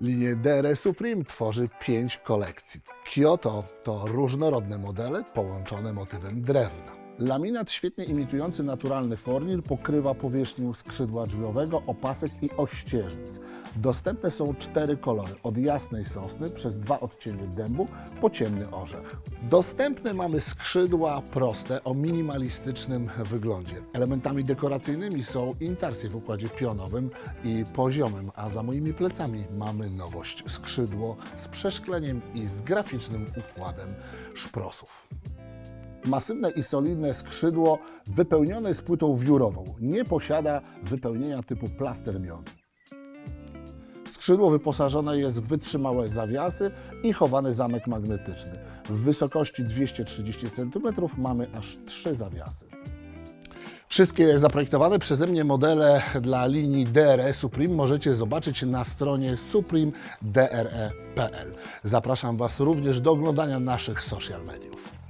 Linię DRS Supreme tworzy pięć kolekcji. Kyoto to różnorodne modele połączone motywem drewna. Laminat świetnie imitujący naturalny fornir pokrywa powierzchnię skrzydła drzwiowego, opasek i ościeżnic. Dostępne są cztery kolory, od jasnej sosny przez dwa odcienie dębu po ciemny orzech. Dostępne mamy skrzydła proste o minimalistycznym wyglądzie. Elementami dekoracyjnymi są intarsje w układzie pionowym i poziomym, a za moimi plecami mamy nowość skrzydło z przeszkleniem i z graficznym układem szprosów. Masywne i solidne skrzydło wypełnione jest płytą wiórową. Nie posiada wypełnienia typu plaster miodu. Skrzydło wyposażone jest w wytrzymałe zawiasy i chowany zamek magnetyczny. W wysokości 230 cm mamy aż trzy zawiasy. Wszystkie zaprojektowane przeze mnie modele dla linii DRE Supreme możecie zobaczyć na stronie suprimedre.pl. Zapraszam Was również do oglądania naszych social mediów.